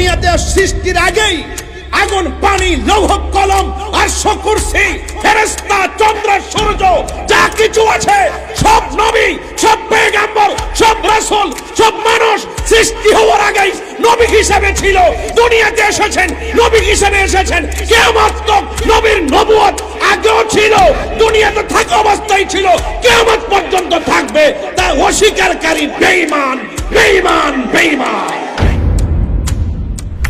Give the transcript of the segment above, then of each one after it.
দুনিয়াতে সৃষ্টির আগেই আগুন, পানি, লৌহ, কলম আর শকুরসি ফেরেশতা, চন্দ্র, সূর্য, যা কিছু আছে, সব নবী, সব পেগাম্বর সব রাসূল, সব মানুষ সৃষ্টি হওয়ার আগেই নবী হিসেবে ছিল। দুনিয়াতে এসেছেন, নবী হিসেবে এসেছেন। কিয়ামত নবীর নবুয়ত আগেও ছিল, দুনিয়াতে থাকা অবস্থায় ছিল, কিয়ামত পর্যন্ত থাকবে। তা অস্বীকারী, বেঈমান বেঈমান বেঈমান।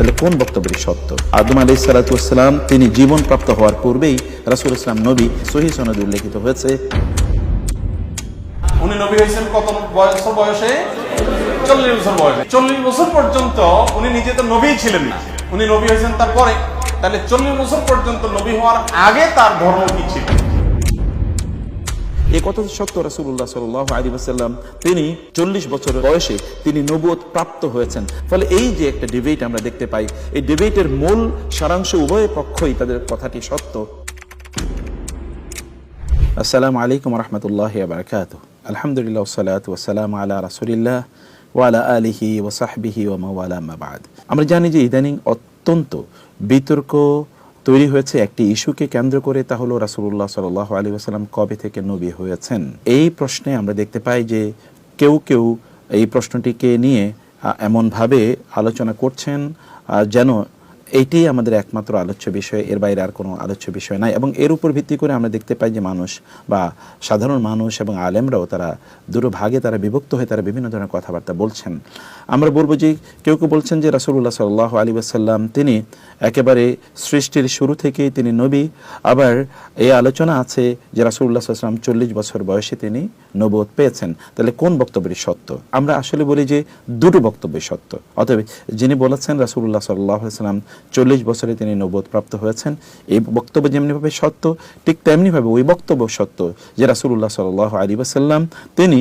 তাহলে কোন বক্তব্যটি সত্য? আদম আলি সালাতাম তিনি জীবন প্রাপ্ত হওয়ার পূর্বেই রাসুল ইসলাম নবী সহি সনদে উল্লেখিত হয়েছে। উনি নবী হয়েছেন কত বছর বয়সে? চল্লিশ বছর বয়সে। চল্লিশ বছর পর্যন্ত উনি নিজে তো নবী ছিলেন না। উনি নবী হয়েছেন তারপরে। তাহলে চল্লিশ বছর পর্যন্ত নবী হওয়ার আগে তার ধর্ম কি ছিল? এই কথা সত্য রাসুল্লাহ সাল আলী আসাল্লাম তিনি চল্লিশ বয়সে তিনি প্রাপ্ত হয়েছেন। ফলে এই যে একটা ডিবেট আমরা দেখতে পাই, এই ডিবেটের মূল সারাংশ উভয় পক্ষই তাদের কথাটি সত্য। আসসালামু আলাইকুম রহমতুল্লাহ আলহামদুলিল্লাহ সালাত ওসালাম আলা রাসুলিল্লাহ ওয়ালা আলিহি ওসাহবিহি ও মাওয়ালা মাবাদ আমরা জানি যে ইদানিং অত্যন্ত বিতর্ক তৈরি হয়েছে একটি ইস্যুকে কেন্দ্র করে, তা হলো রাসুল্লাহ সাল আলী আসালাম কবে থেকে নবী হয়েছেন। এই প্রশ্নে আমরা দেখতে পাই যে কেউ কেউ এই প্রশ্নটিকে নিয়ে এমনভাবে আলোচনা করছেন যেন এইটাই আমাদের একমাত্র আলোচ্য বিষয়। এর বাইরে আর কোনো আলোচ্য বিষয় নাই। এবং এর উপর ভিত্তি করে আমরা দেখতে পাই যে মানুষ বা সাধারণ মানুষ এবং আলেমরাও তারা দুটো ভাগে তারা বিভক্ত হয়ে তারা বিভিন্ন ধরনের কথাবার্তা বলছেন। আমরা বলব যে কেউ কেউ বলছেন যে রাসুল্লাহ সাল্লাহ আলী আসাল্লাম তিনি একেবারে সৃষ্টির শুরু থেকেই তিনি নবী। আবার এই আলোচনা আছে যে রাসুল্লাহ সাল্লাম চল্লিশ বছর বয়সে তিনি নবোধ পেয়েছেন। তাহলে কোন বক্তব্যটি সত্য? আমরা আসলে বলি যে দুটো বক্তব্যই সত্য। অতএব যিনি বলেছেন রাসুল্লাহ সাল্লাহ সাল্লাম চল্লিশ বছরে তিনি নবোধ প্রাপ্ত হয়েছেন। এই বক্তব্য যেমনিভাবে সত্য, ঠিক তেমনিভাবে ওই বক্তব্য সত্য যে রাসুল্লাহ সাল আলী আসাল্লাম তিনি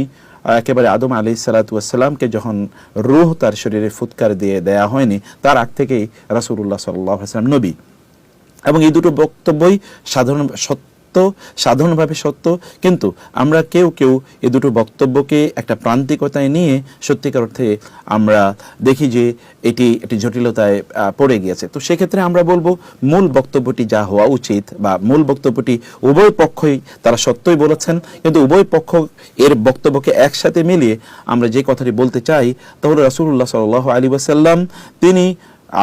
একেবারে আদম আলি সালাতামকে যখন রুহ তার শরীরে ফুৎকার দিয়ে দেয়া হয়নি, তার আগ থেকেই রাসুল্লাহ সাল্লাহ সাল্লাম নবী। এবং এই দুটো বক্তব্যই সাধারণ সত্য সাধারণভাবে সত্য, কিন্তু আমরা কেউ কেউ এই দুটো বক্তব্যকে একটা প্রান্তিকতায় নিয়ে সত্যিকার অর্থে আমরা দেখি যে এটি একটি জটিলতায় পড়ে গিয়েছে। তো সেক্ষেত্রে আমরা বলব মূল বক্তব্যটি যা হওয়া উচিত বা মূল বক্তব্যটি উভয় পক্ষই তারা সত্যই বলেছেন, কিন্তু উভয় পক্ষ এর বক্তব্যকে একসাথে মিলিয়ে আমরা যে কথাটি বলতে চাই তা হলো রাসুল্লাহ সাল আলী ওয়াসাল্লাম, তিনি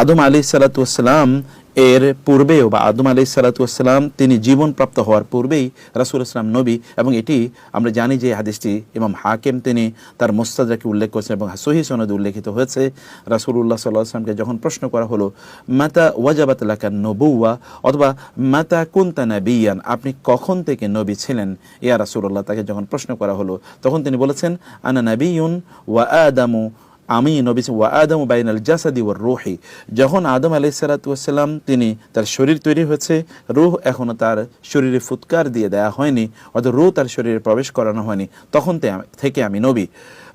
আদম আলী সালাতাম এর পূর্বেও বা আদম আলি সালাতাম তিনি জীবন প্রাপ্ত হওয়ার পূর্বেই রাসুল ইসলাম নবী এবং এটি আমরা জানি যে হাদিসটি ইমাম হাকিম তিনি তার মোস্তাদাকে উল্লেখ করেছেন এবং সহি সনদে উল্লেখিত হয়েছে। রাসুল্লাহ সাল্লাহ আসলামকে যখন প্রশ্ন করা হলো, মাতা ওয়াজাবাত লাকান নবুয়া অথবা, মাতা কুন্তা নাবিয়ান? আপনি কখন থেকে নবী ছিলেন? ইয়া রাসুল্লাহ তাকে যখন প্রশ্ন করা হলো, তখন তিনি বলেছেন, আনা নাবিউন ওয়া আদামু আমি নবী ওয়া আদম বাইনাল জাসাদি ওয়ার রুহি। যখন আদম আলাই সালাতাম তিনি তার শরীর তৈরি হয়েছে, রুহ এখনও তার শরীরে ফুৎকার দিয়ে দেয়া হয়নি, অর্থাৎ রুহ তার শরীরে প্রবেশ করানো হয়নি। তখন থেকে আমি নবী।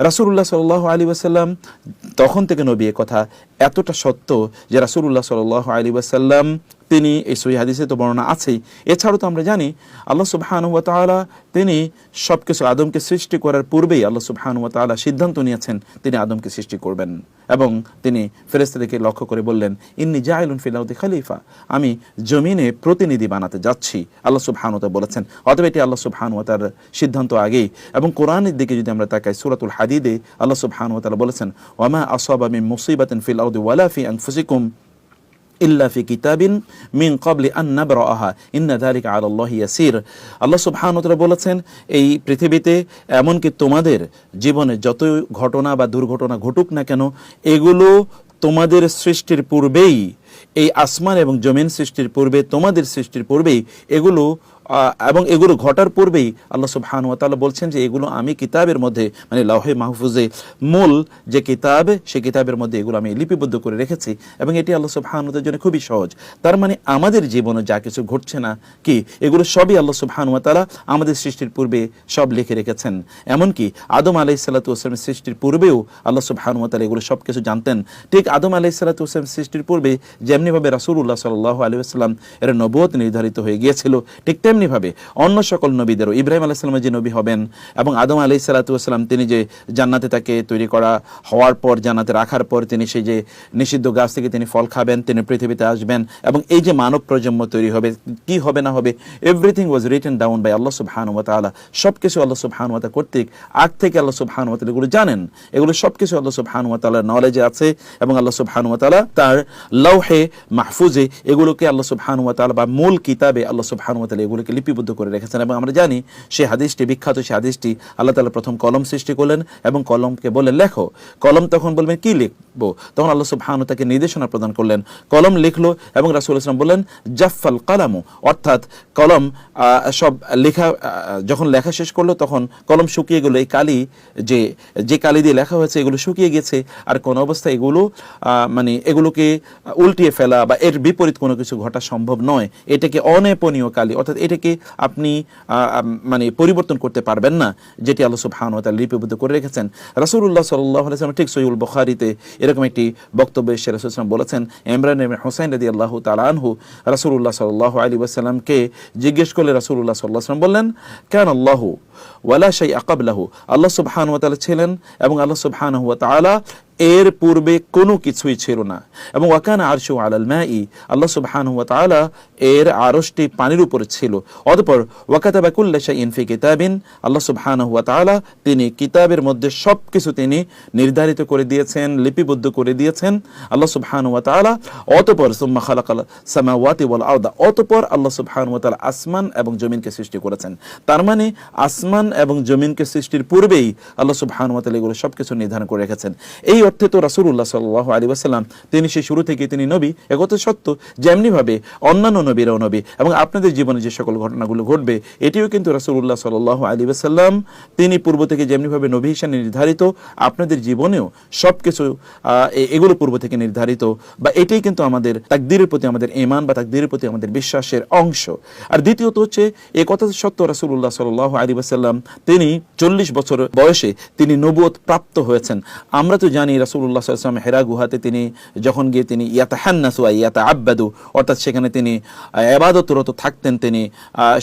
রাসুল্লাহ সাল আলী ওয়াসাল্লাম তখন থেকে নবী কথা এতটা সত্য যে রাসুল্লাহ সাল আলী ওয়াসাল্লাম তিনি এই সহি হাদিসে তো বর্ণনা আছেই। এছাড়াও তো আমরা জানি, আল্লাহ সুবহান ওয়া তাআলা তিনি সব কিছু আদমকে সৃষ্টি করার পূর্বেই আল্লাহ সুবহান ওয়া তাআলা সিদ্ধান্ত নিয়েছেন তিনি আদমকে সৃষ্টি করবেন এবং তিনি ফেরেশতাদেরকে লক্ষ্য করে বললেন, ইন্নি জাইলুন ফিল আরদি খলিফা। আমি জমিনে প্রতিনিধি বানাতে যাচ্ছি। আল্লাহ সুবহান ওয়া বলেছেন, অতএব এটি আল্লাহ সুবহান ওয়া তাআলার সিদ্ধান্ত আগেই। এবং কোরআনের দিকে যদি আমরা তাকাই, সূরাতুল হাদিদে আল্লাহ সুবহান ওয়া তাআলা বলেছেন ওয়ামা আসাবা মিন মুসিবাতিন ফিল আরদি ওয়ালা ফি আনফুসিকুম। ইল্লা ফি কিতাবিন মিন কবলি আন নাবরাহা ইন্না আলা আল্লাহি ইয়াসির। আল্লাহ সুবহানাহু বলেছেন, এই পৃথিবীতে এমনকি তোমাদের জীবনে যত ঘটনা বা দুর্ঘটনা ঘটুক না কেন, এগুলো তোমাদের সৃষ্টির পূর্বেই এই আসমান এবং জমিন সৃষ্টির পূর্বে, তোমাদের সৃষ্টির পূর্বেই এগুলো এবং এগুলো ঘটার পূর্বেই আল্লাহ সুবহান ওয়া তাআলা বলছেন যে এগুলো আমি কিতাবের মধ্যে মানে লাহে মাহফুজে মূল যে কিতাব, সেই কিতাবের মধ্যে এগুলো আমি লিপিবদ্ধ করে রেখেছি এবং এটি আল্লাহ সুবহান ওয়া জন্য খুবই সহজ। তার মানে আমাদের জীবনে যা কিছু ঘটছে না কি, এগুলো সবই আল্লাহ সুবহান ওয়া তাআলা আমাদের সৃষ্টির পূর্বে সব লিখে রেখেছেন। এমনকি আদম আলাইহিস সালাতু ওয়াসালামের সৃষ্টির পূর্বেও আল্লাহ সুবহান ওয়া তাআলা এগুলো সব কিছু জানতেন। ঠিক আদম আলাইহিস সালাতু ওয়াসালাম সৃষ্টির পূর্বে যেমনিভাবে রাসূলুল্লাহ সাল্লাল্লাহু আলাইহি ওয়াসাল্লাম এর নবুয়ত নির্ধারিত হয়ে গিয়েছিল, ঠিক তেমনি তেমনিভাবে অন্য সকল নবীদেরও, ইব্রাহিম আলাইসালামের যে নবী হবেন এবং আদম আলি সালাতাম তিনি যে জান্নাতে তাকে তৈরি করা হওয়ার পর, জান্নাতে রাখার পর, তিনি সেই যে নিষিদ্ধ গাছ থেকে তিনি ফল খাবেন, তিনি পৃথিবীতে আসবেন এবং এই যে মানব প্রজন্ম তৈরি হবে, কি হবে না হবে everything was written down by Allah সুবহানুয়া তাআলা। সব কিছু আল্লাহ সুবহানুয়া তাআলা কর্তৃক, আগ থেকে আল্লাহ সুবহানুয়া তাআলা এগুলো জানেন। এগুলো সব কিছু আল্লাহ সুবহানুয়া তাআলার নলেজে আছে এবং আল্লাহ সুবহানুয়া তাআলা তার লৌহে মাহফুজে এগুলোকে আল্লাহ সুবহানুয়া তাআলা বা মূল কিতাবে আল্লাহ সুবহানুয়া তাআলা এগুলোকে লিপিবদ্ধ করে রেখেছেন এবং আমরা জানি সেই হাদিসটি, বিখ্যাত সেই হাদিসটি আল্লাহ তাআলা প্রথম কলম সৃষ্টি করলেন এবং কলমকে বলে লেখো। কলম তখন বলবেন, কি লিখব? তখন আল্লাহ সুবহানু তাকে নির্দেশনা প্রদান করলেন। কলম লিখলো এবং রাসূল ইসলাম বললেন জাফাল কালামু। অর্থাৎ কলম সব লেখা যখন লেখা শেষ করল তখন কলম শুকিয়ে গেলো। এই কালি যে যে কালি দিয়ে লেখা হয়েছে এগুলো শুকিয়ে গেছে। আর কোন অবস্থায় এগুলো মানে এগুলোকে উল্টিয়ে ফেলা বা এর বিপরীত কোনো কিছু ঘটা সম্ভব নয়। এটাকে অনেপনীয় কালি অর্থাৎ এটাকে আপনি মানে পরিবর্তন করতে পারবেন না, যেটি আল্লাহ সুবহানাহু ওয়া তাআলা লিপিবদ্ধ করে রেখেছেন। রাসূলুল্লাহ সাল্লাল্লাহু আলাইহি ঠিক সহিহুল বখারিতে এরকম একটি বক্তব্য এসে রাসূল সাল্লাল্লাহু বলেছেন, ইমরান হোসাইন রাদিয়াল্লাহু তাআলা আনহু, রাসূলুল্লাহ সাল্লাল্লাহু আলাইহি ওয়াসাল্লামকে জিজ্ঞেস করলে রাসূলুল্লাহ সাল্লাল্লাহু আলাইহি বললেন, কেন আল্লাহু ওয়ালা শাইআ ক্বাবলাহু আল্লাহ সুবহানাহু ওয়া তাআলা ছিলেন এবং আল্লাহ সুবহানাহু ওয়া তাআলা এর পূর্বে কোনো কিছুই ছিল না এবং ওয়াকানা আরশু আলাল মাই আল্লাহ সুবহানাহু ওয়া তাআলা এর আরশটি পানির উপরে ছিল। অতপর ওয়াকাতাবা কুল্লা শাইইন ফি কিতাবিন, আল্লাহ সুবহানাহু ওয়া তাআলা তিনি কিতাবের মধ্যে সবকিছু তিনি নির্ধারিত করে দিয়েছেন, লিপিবদ্ধ করে দিয়েছেন, আল্লাহ সুবহানাহু ওয়া তাআলা। অতপর সুম্মা খালাকাল সামাওয়াতি ওয়াল আরদা, অতঃপর আল্লাহ সুবহানাহু ওয়া তাআলা আসমান এবং জমিনকে সৃষ্টি করেছেন। তার মানে আসমান এবং জমিনকে সৃষ্টির পূর্বেই আল্লাহ সুবহানাহু ওয়া তাআলা এগুলো সবকিছু নির্ধারণ করে রেখেছেন। এই অর্থে তো রাসূলুল্লাহ সাল্লাল্লাহু আলাইহি ওয়াসাল্লাম, তিনি সেই শুরু থেকে তিনি নবী, একথা সত্য। যেমনিভাবে অন্যান্য নবীরাও নবী। এবং আপনাদের জীবনে যে সকল ঘটনাগুলো ঘটবে এটিও কিন্তু রাসূলুল্লাহ সাল্লাল্লাহু আলাইহি ওয়াসাল্লাম তিনি পূর্ব থেকে যেমনিভাবে নবী হিসেবে নির্ধারিত আপনাদের জীবনেও সবকিছু আহ, এ- এগুলো পূর্ব থেকে নির্ধারিত বা এটাই কিন্তু আমাদের তাকদীরের প্রতি আমাদের ইমান বা তাকদীরের প্রতি আমাদের বিশ্বাসের অংশ। আর দ্বিতীয়ত হচ্ছে এই কথা সত্য রাসূলুল্লাহ সাল্লাল্লাহু আলাইহি ওয়াসাল্লাম তিনি চল্লিশ বছর বয়সে তিনি নবুয়ত প্রাপ্ত হয়েছেন। আমরা তো জানি আলাইহি ওয়াসাল্লাম হেরা গুহাতে তিনি যখন গিয়ে তিনি ইয়াতাহান্নাসু আই ইয়াতাআব্বাদু অর্থাৎ সেখানে তিনি আহ, ইবাদতরত থাকতেন তিনি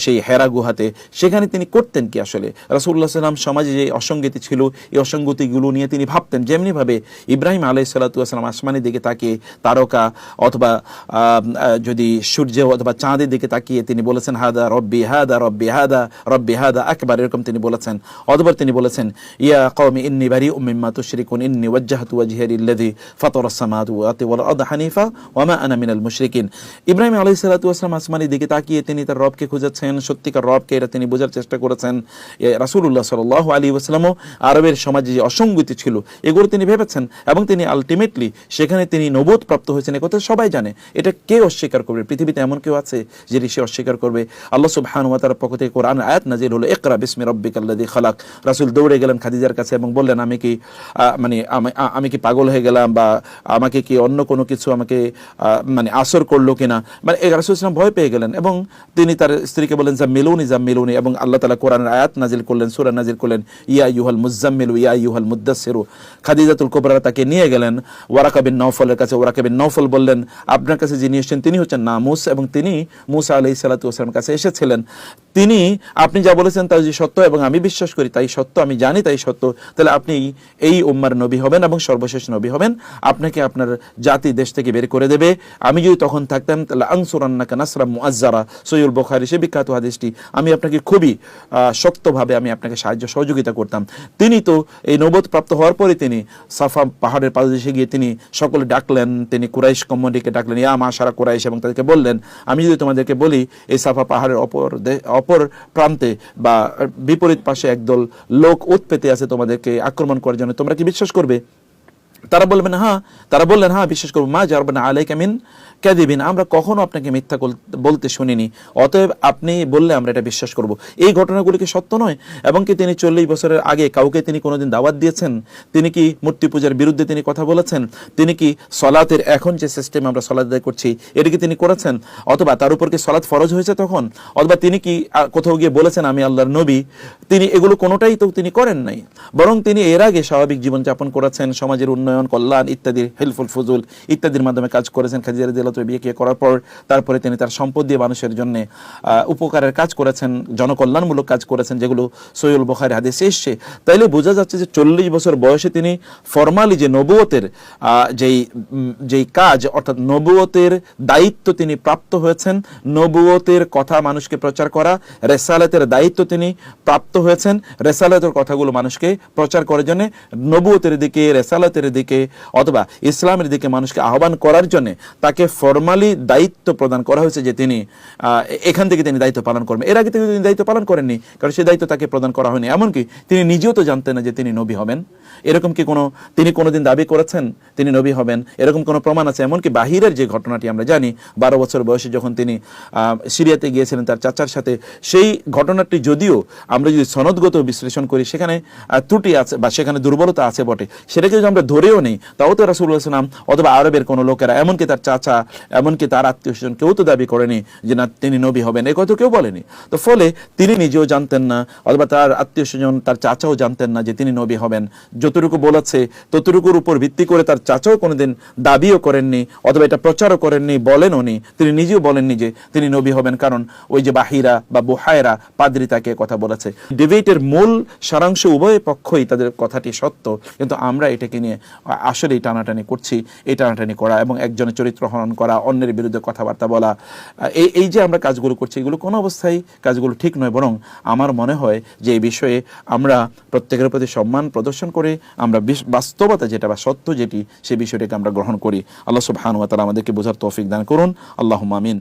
সেই হেরা গুহাতে। সেখানে তিনি করতেন কি আসলে? রাসূলুল্লাহ সাল্লাম সমাজে যে অসঙ্গতি ছিল এই অসঙ্গতিগুলো নিয়ে তিনি ভাবতেন। যেমনিভাবে ইব্রাহিম আলাইহিস সালাতু ওয়াসালাম আসমানের দিকে তাকিয়ে তারকা অথবা যদি সূর্য অথবা চাঁদের দিকে তাকিয়ে তিনি বলেছেন হাদা রব্বি হাদা রব্বি হাদা রব্বি হাদা আকবার এরকম তিনি বলেছেন। অথবা তিনি বলেছেন ইয়া কওমি ইন্নী বারিউম মিম্মা তুশরিকুন ইন্নী ওয়াজ্জাহতু ওয়াজহিয়া লিল্লাযী ফাতারাস সামাওয়াতি ওয়াল আরদ হানিফা ওয়া আনা মিনাল মুশরিকিন। ইব্রাহিম আলাইহিস সালাতু ওয়াসালাম আসমানের দিকে তাকিয়ে তিনি তার রবকে খুঁজেছেন। সত্যিকার রবকে এটা তিনি বোঝার চেষ্টা করেছেন। এ রাসূলুল্লাহ সাল্লাল্লাহু আলাইহি ওয়াসাল্লামও আরবের সমাজে যে অসঙ্গতি ছিল, এগুলো তিনি ভেবেছেন এবং তিনি আলটিমেটলি সেখানে তিনি নবোধ প্রাপ্ত হয়েছেন। এ কথা সবাই জানে। এটা কে অস্বীকার করবে? পৃথিবীতে এমন কেউ আছে যে সে অস্বীকার করবে? আল্লাহ সুবহানাহু ওয়া তাআলার পক্ষ থেকে কোরআন আয়াত নাজিল হলো, ইকরা বিসমি রাব্বিকাল্লাযী খালাক। রাসূল দৌড়ে গেলেন খাদিজার কাছে এবং বললেন, আমি কি মানে আমি- কি পাগল হয়ে গেলাম বা আমাকে কি অন্য কোনো কিছু আমাকে মানে আসর করল কিনা? মানে রাসূল ভয় পেয়ে গেলেন এবং তিনি তার স্ত্রীকে বলেন যা মিলুনি যা মিলুনি এবং আল্লাহ তাআলা কোরআনের আয়াত নাজিল করলেন, সূরা নাজিল করলেন, ইয়া ইউহাল মুজাম্মিলু ইয়া ইউহাল মুদ্দাসসিরু খাদিজাতুল কুবরা তাকে নিয়ে গেলেন। ওয়ারাকা বিন নওফলের কাছে ওয়ারাকা বিন নওফল বললেন, আপনার কাছে যিনি এসেছেন, তিনি হচ্ছেন নামুস এবং তিনি মুসা আলাইহিস সালাতু ওয়াসালামের কাছে এসেছিলেন। তিনি, আপনি যা বলেছেন তাই যে সত্য এবং আমি বিশ্বাস করি, তাই সত্য, আমি জানি তাই সত্য। তাহলে আপনি এই উম্মার নবী হবেন এবং সর্বশেষ নবী হবেন। আপনাকে আপনার জাতি দেশ থেকে বের করে দেবে। আমি যদি তখন থাকতাম, তাহলে আনসুরান্নাকা নাসরা মুআজ্জারা সৈয়ুল বুখারী, সে বিখ্যাত হাদিসটি। আমি আপনাকে খুবই শক্তভাবে আমি আপনাকে সাহায্য সহযোগিতা করতাম। তিনি তো এই নবদ প্রাপ্ত হওয়ার পরে তিনি সাফা পাহাড়ের পাদদেশে গিয়ে তিনি সকলে ডাকলেন, তিনি কুরাইশ কমিটিকে ডাকলেন, ইয়া মা সারা কুরাইশ, এবং তাদেরকে বললেন, আমি যদি তোমাদেরকে বলি, এই সাফা পাহাড়ের অপর অপর প্রান্তে বা বিপরীত পাশে একদল লোক ওত পেতে আছে তোমাদেরকে আক্রমণ করার জন্য, তোমরা কি বিশ্বাস করবে? তারা বলবেন হ্যাঁ। তারা বললেন হ্যাঁ বিশ্বাস করব। মা জারবানা আলাই কামিন ক্যাদিবিন আমরা কখনো আপনাকে মিথ্যা বলতে শুনিনি। অতএব আপনি বললে আমরা এটা বিশ্বাস করব। এই ঘটনাগুলি কি সত্য নয়? এবং কি তিনি চল্লিশ বছরের আগে কাউকে তিনি কোনোদিন দাওয়াত দিয়েছেন? তিনি কি মূর্তি পূজার বিরুদ্ধে তিনি কথা বলেছেন? তিনি কি সলাতের এখন যে সিস্টেম আমরা সলাত আদায় করছি, এটা কি তিনি করেছেন? অথবা তার উপর কি সলাৎ ফরজ হয়েছে তখন? অথবা তিনি কি কোথাও গিয়ে বলেছেন, আমি আল্লাহর নবী তিনি এগুলো কোনোটাই তো তিনি করেন নাই। বরং তিনি এর আগে স্বাভাবিক জীবনযাপন করেছেন, সমাজের উন্নয়ন, কল্যাণ ইত্যাদি হেল্পফুল, ফজুল ইত্যাদির মাধ্যমে কাজ করেছেন খাদিজা তাআলা বিয়ে করার পর তারপরে তিনি তার সম্পদ দিয়ে মানুষের জন্য উপকারের কাজ করেছেন, জনকল্যাণমূলক কাজ করেছেন, যেগুলো সৈয়ুল বুখারী হাদিসে এসছে। তাইলে বোঝা যাচ্ছে যে চল্লিশ বছর বয়সে তিনি ফরমালি যে নবুয়তের যেই যেই কাজ, অর্থাৎ নবুয়তের দায়িত্ব তিনি প্রাপ্ত হয়েছেন, নবুয়তের কথা মানুষকে প্রচার করা, রেসালাতের দায়িত্ব তিনি প্রাপ্ত হয়েছেন, রেসালাতের কথাগুলো মানুষকে প্রচার করার জন্য, নবুয়তের দিকে, রেসালাতের দিকে, অথবা ইসলামের দিকে মানুষকে আহ্বান করার জন্য তাকে ফরমালি দায়িত্ব প্রদান করা হয়েছে যে তিনি এখান থেকে তিনি দায়িত্ব পালন করবেন। এর আগে থেকে তিনি দায়িত্ব পালন করেননি, কারণ সেই দায়িত্ব তাকে প্রদান করা হয়নি। এমনকি তিনি নিজেও তো জানতেন না যে তিনি নবী হবেন। এরকম কি কোনো, তিনি কোনোদিন দাবি করেছেন তিনি নবী হবেন? এরকম কোনো প্রমাণ আছে? এমনকি বাহিরের যে ঘটনাটি আমরা জানি, বারো বছর বয়সে যখন তিনি সিরিয়াতে গিয়েছিলেন তার চাচার সাথে, সেই ঘটনাটি যদিও আমরা যদি সনদগত বিশ্লেষণ করি, সেখানে ত্রুটি আছে বা সেখানে দুর্বলতা আছে বটে। সেটাকে যদি আমরা ধরেও নেই, তাও তো রাসুল্লাহ সাল্লাম অথবা আরবের কোনো লোকেরা, এমনকি তার চাচা এমনকি তার আত্মীয় স্বজন কেউ তো দাবি করেনি যে না, তিনি নবী হবেন। এ কথা কেউ বলেনি। তো ফলে তিনি নিজেও জানতেন না, অথবা তার আত্মীয় স্বজন, তার চাচাও জানতেন না যে তিনি নবী হবেন। যতটুকু বলেছে, ততটুকুর উপর ভিত্তি করে তার চাচাও কোনোদিন দাবিও করেননি, অথবা এটা প্রচারও করেননি বলেন উনি তিনি নিজেও বলেননি যে তিনি নবী হবেন, কারণ ওই যে বাহিরা বা বোহায়রা, পাদ্রি তাকে কথা বলেছে। ডিবেটের মূল সারাংশ উভয় পক্ষই তাদের কথাটি সত্য, কিন্তু আমরা এটাকে নিয়ে আসলেই টানাটানি করছি, এই টানাটানি করা এবং একজনের চরিত্র হরণ করা, অন্যের বিরুদ্ধে কথাবার্তা বলা এই এই যে আমরা কাজগুলো করছি, এগুলো কোনো অবস্থায় কাজগুলো ঠিক নয়, বরং আমার মনে হয় যে এই বিষয়ে আমরা প্রত্যেকের প্রতি সম্মান প্রদর্শন করে আমরা বাস্তবতা যেটা বা সত্য যেটি, সে বিষয়টাকে আমরা গ্রহণ করি। আল্লাহ সুবহানাহু ওয়া তাআলা আমাদেরকে বোঝার তৌফিক দান করুন। আল্লাহ আমিন।